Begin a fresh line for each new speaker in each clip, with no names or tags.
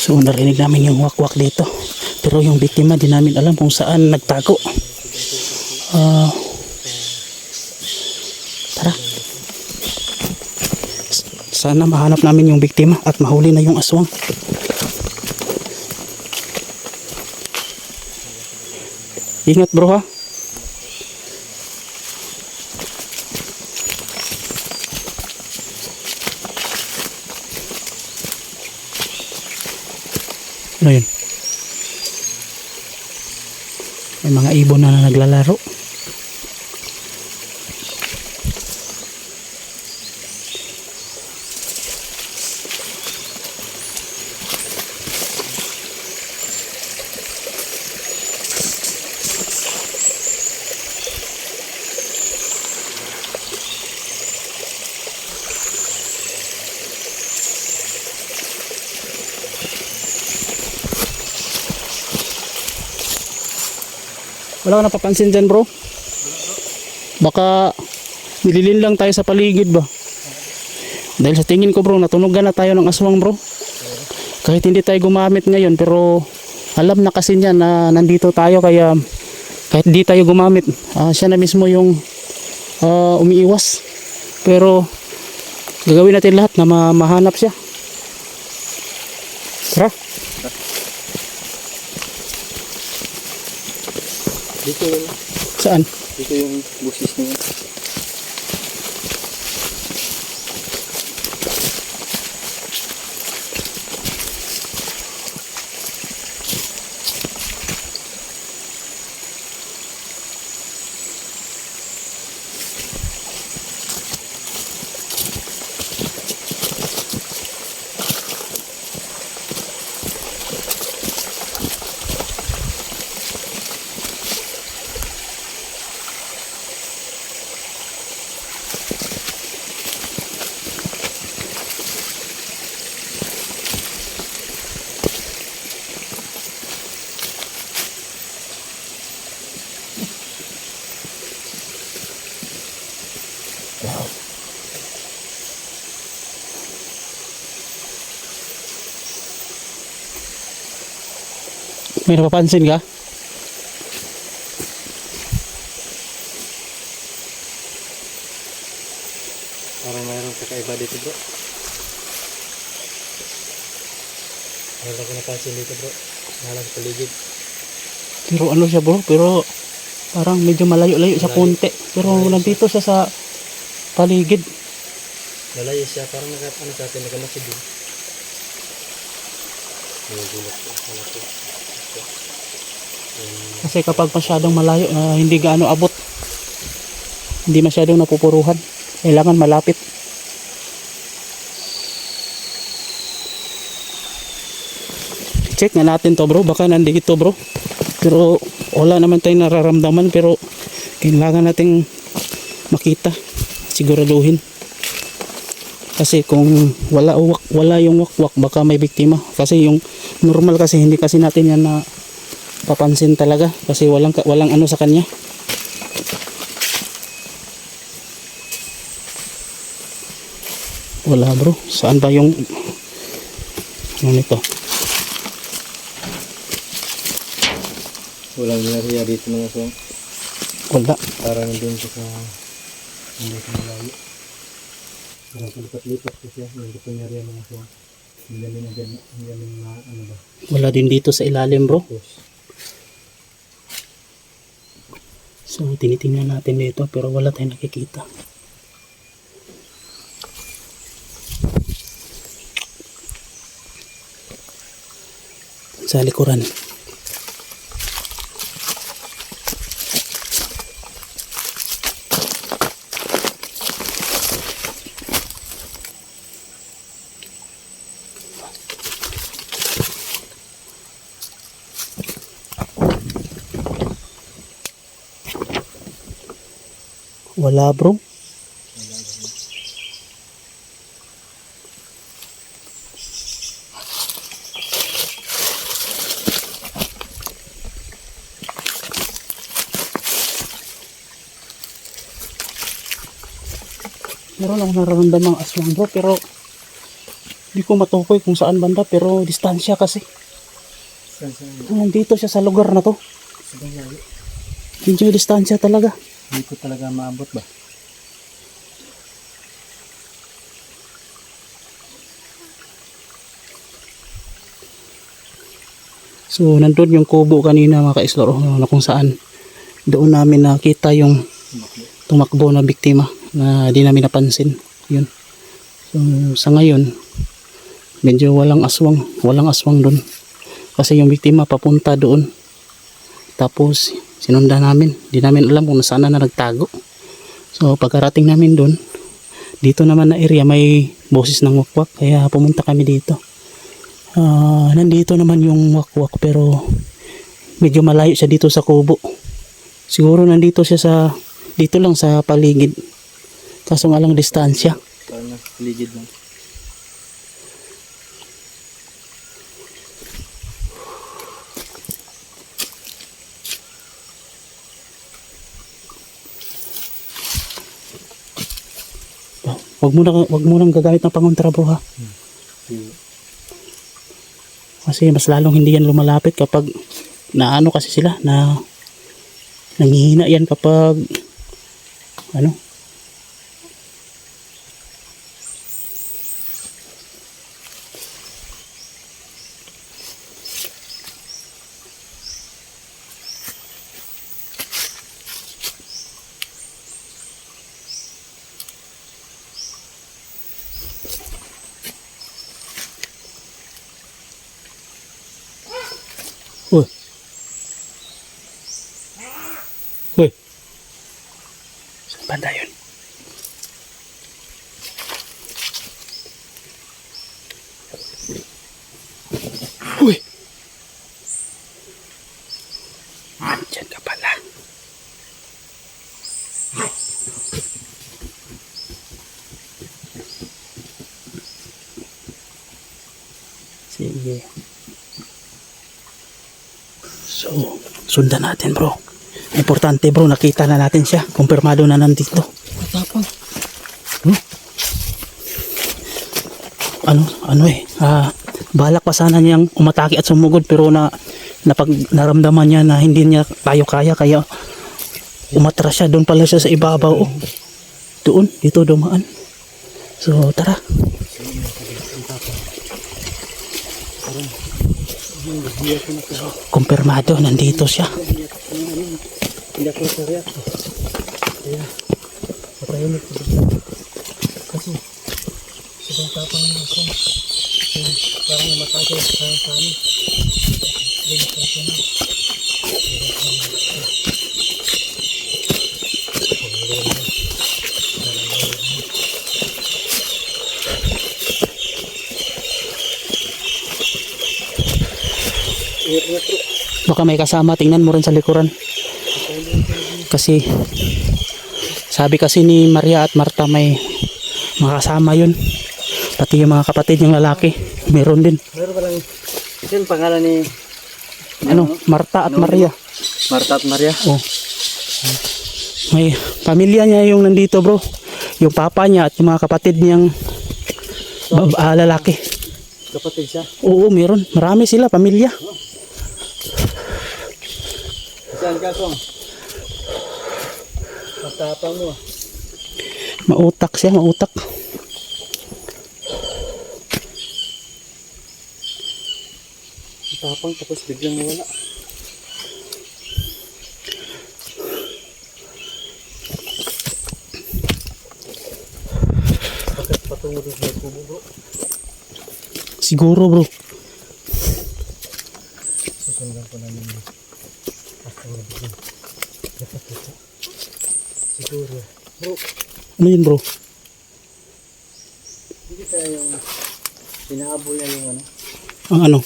So narinig namin yung wakwak dito. Pero yung biktima di namin alam kung saan nagtago. Ah, tara. Sana mahanap namin yung biktima at mahuli na yung aswang. Ingat bro ha. Ano yun? May mga ibon na, na naglalaro. Wala ka napapansin dyan bro? Baka nililin lang tayo sa paligid ba? Dahil sa tingin ko bro, natunugan na tayo ng aswang bro. Kahit hindi tayo gumamit ngayon pero alam na kasi niya na nandito tayo kaya kahit di tayo gumamit, ah, siya na mismo yung ah, umiiwas. Pero gagawin natin lahat na ma- mahanap siya. Tara.
Dito yun.
Saan?
Dito yung busis niya.
May napapansin ka?
Parang mayroong kakaiba dito bro. Wala ko napansin dito bro. Sa paligid.
Pero ano siya bro, pero parang medyo malayo-layo sa
Malayo.
konti. Pero nandito siya sa paligid.
Lalayo siya. Parang naka, ano sa atin, nagamasid yun. Nagulat
Kasi kapag masyadong malayo na hindi gaano abot, hindi masyadong napupuruhan. Kailangan malapit. Check nga natin to bro, baka nandito bro. Pero wala naman tayong nararamdaman pero kailangan nating makita, siguraduhin. Kasi kung wala uwak, wala yung wakwak baka may biktima. Kasi yung normal kasi hindi kasi natin yan na papansin talaga kasi walang walang ano sa kanya. Wala bro. Saan ba yung ano nito?
Walang nariya dito mga aswang.
Wala.
Parang doon sa hindi ko malayo. Parang palipat-lipat ko siya. Hindi ko nariya mga aswang. Hindi namin agad, hindi namin ma, ano ba.
Wala din dito sa ilalim bro. So tinitingnan natin dito pero wala tayong nakikita. Sa likuran. Wala bro. Meron akong nararamdamang aswang bro pero Hindi ko matukoy kung saan banda pero distansya kasi.
Saan?
Nandito siya sa lugar na to. Medyo distansya talaga.
Hindi ko talaga maabot ba?
So nandun yung kubo kanina mga ka-explore na kung saan doon namin nakita yung tumakbo na biktima na di namin napansin. Yun. So sa ngayon medyo walang aswang, walang aswang doon. Kasi yung biktima papunta doon. Tapos sinundan namin. Di namin alam kung nasaan na nagtago. So pagkarating namin doon, dito naman na area may boses ng wakwak kaya pumunta kami dito. Ah, nandito naman yung wakwak pero medyo malayo siya dito sa kubo. Siguro nandito siya sa dito lang sa paligid. Kaso nga lang distansya.
Paligid lang.
Wag mo na wag mo nang gagamit ng pangontrabo ha. Kasi mas lalong hindi yan lumalapit kapag naano kasi sila na nangihina yan kapag ano Uy. Andyan ka pala. Sige. So, sundan natin bro. Importante bro, nakita na natin siya. Kumpirmado na nandito.
Tapang.
Ano, ano eh. Ah, balak pa sana niyang umatake at sumugod pero na napag naramdaman niya na hindi niya tayo kaya kaya umatras siya doon pala siya sa ibabaw oh. doon dito dumaan so tara kumpirmado nandito siya.
Kasi, sobrang tapang ng parang umatake sa sa amin. Hindi na sa bro.
baka may kasama tingnan mo rin sa likuran kasi sabi kasi ni Maria at Marta may makasama yun pati yung mga kapatid niyang lalaki meron din
Meron palang, yun pangalan ni
ano Marta at? Maria
Marta at Maria.
oh may pamilya niya yung nandito bro yung papa niya at yung mga kapatid niyang bab- ah, lalaki
Kapatid siya.
oo meron marami sila pamilya
Saan ka kong? Matapang mo.
mautak siya mautak
Matapang tapos biglang nawala. Bakit patungo doon sa kubo bro?
siguro bro
Susundan ko namin nga biglang. Napakita. Siguro. Bro,
ano yun bro
hindi kaya yung inaabol niya yung ano?
ang ano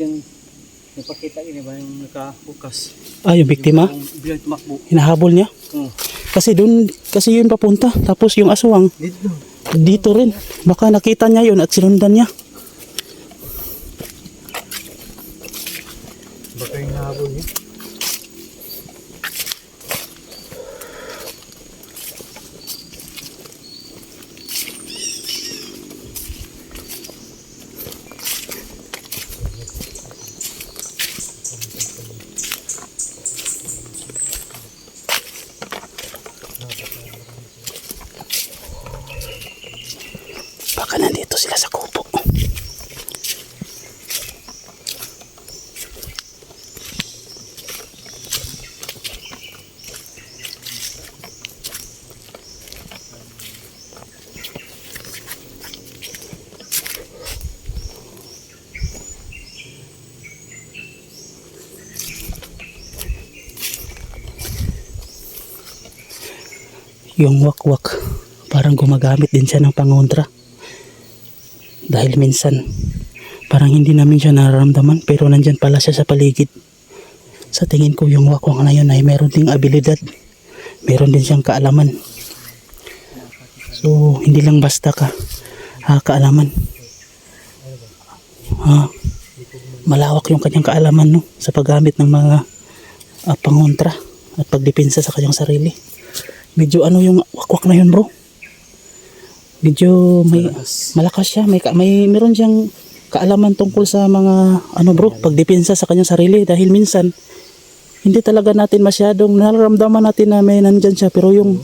biglang napakita yun ba yung nakabukas.
ah yung biktima
Yung biglang tumakbo.
hinahabol niya
Oh.
kasi dun kasi yun papunta tapos yung aswang
Dito.
dito rin baka nakita niya yun at sinundan niya
Yung
wakwak, parang gumagamit din siya ng pangontra. Dahil minsan, parang hindi namin siya nararamdaman pero nandyan pala siya sa paligid. Sa tingin ko yung wakwak na yun ay meron ding abilidad. Meron din siyang kaalaman. So, hindi lang basta ka ah, kaalaman. Ah, malawak yung kanyang kaalaman no, sa paggamit ng mga ah, pangontra at pagdepensa sa kanyang sarili. Medyo ano yung wakwak na yun bro. Medyo may malakas siya, may may meron siyang kaalaman tungkol sa mga ano bro, pagdepensa sa kanyang sarili dahil minsan hindi talaga natin masyadong nararamdaman natin na may nandyan siya pero yung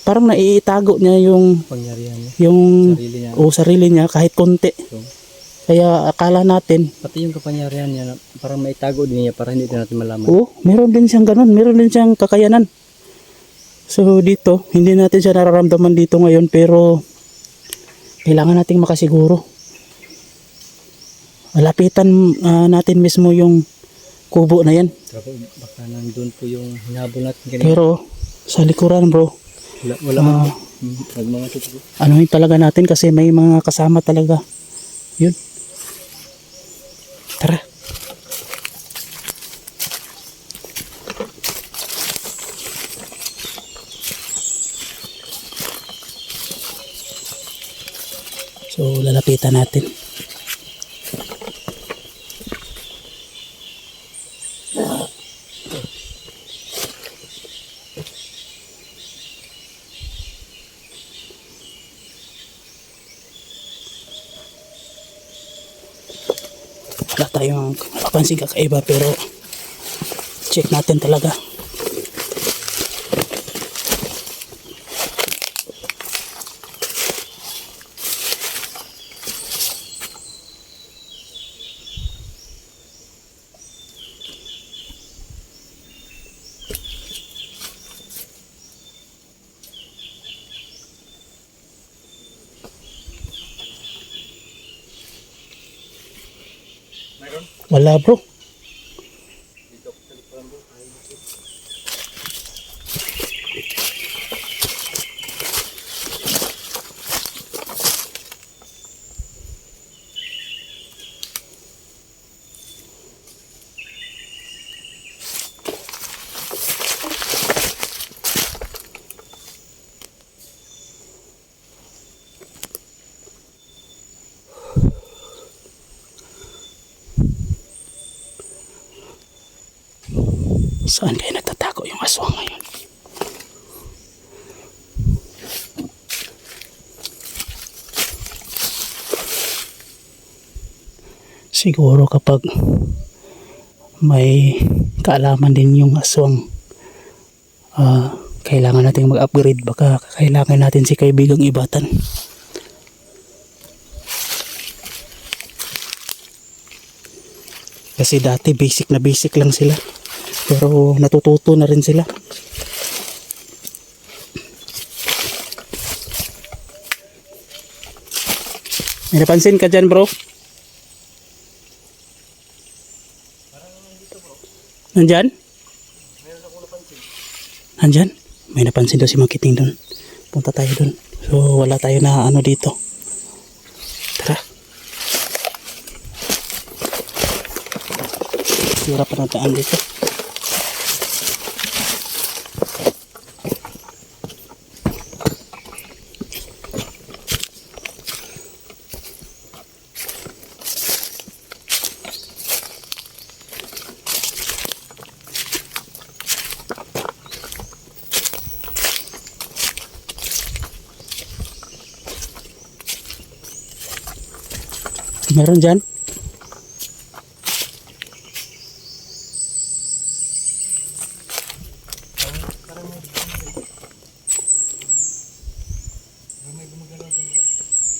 parang naiitago niya yung
Pangyarihan niya.
yung
Sarili niya.
o sarili niya kahit konti.
So,
Kaya akala natin,
pati yung kapangyarihan niya, parang maitago din niya para hindi din natin malaman.
oo, meron din siyang ganun, meron din siyang kakayanan. So dito, hindi natin siya nararamdaman dito ngayon pero kailangan nating makasiguro. Malapitan ah, natin mismo yung kubo na yan.
Tapos baka nandun po yung hinabol natin kanina.
Pero sa likuran bro,
Wala, wala man. Nagmanga tutok.
anuhin talaga natin kasi may mga kasama talaga. Yun. Tara. So, lalapitan natin. Wala tayong napansin kakaiba pero check natin talaga. Wala bro. Saan kaya nagtatago yung aswang ngayon? Siguro kapag may kaalaman din yung aswang, ah, kailangan natin mag-upgrade. Baka kailangan natin si kaibigang ibatan. Kasi dati basic na basic lang sila. Pero natututo na rin sila. May napansin ka dyan bro? Nandyan? Nandyan? May napansin daw si Makiting doon. Punta tayo doon. So wala tayo na ano dito. Tara. Sira pa ng daan dito. Meron dyan?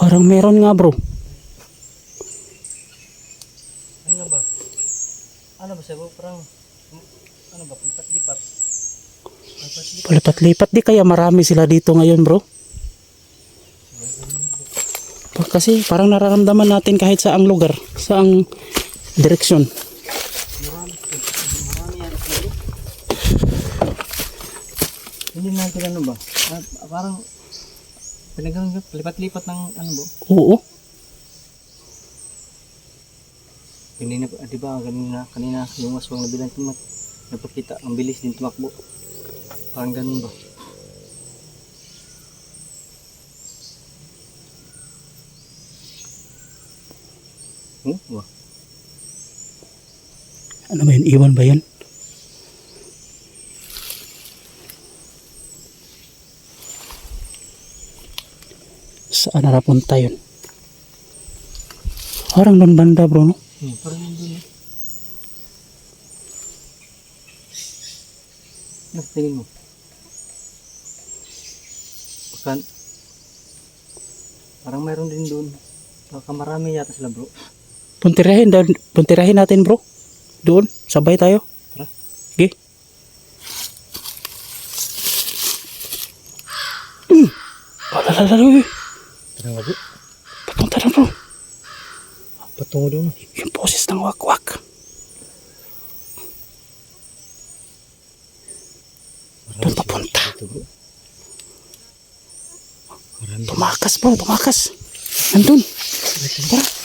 Parang meron nga bro.
Ano ba? Ano ba siya bro? Parang, ano ba? Lipat-lipat. Lipat-lipat.
Palipat-lipat di kaya marami sila dito ngayon bro. Pa- Kasi parang nararamdaman natin kahit sa ang lugar, sa ang direksyon.
Hindi natin ano ba? Ah, parang, pinagano lipat-lipat ng ano ba?
Oo.
Kanina, ah, di ba, kanina, kanina yung aswang na bilang tumat, napakita, ang bilis din tumakbo. Parang ganun ba? Hmm? Wah.
Ano ba yun? Iwan ba yun? Saan narapunta yun? Parang doon banda bro, no?
Hmm, parang nandun eh. Ano tingin mo? Baka, parang mayroon din doon. Baka marami yata sila bro.
Puntirahin, daw- puntirahin natin bro. Doon, sabay tayo. Okay. Mm. Oh, lala, lala,
nga bro.
Papunta na bro.
Patungo doon.
Yung poses ng wakwak. Doon papunta. Tumakas bro, tumakas. Nandun. Tara.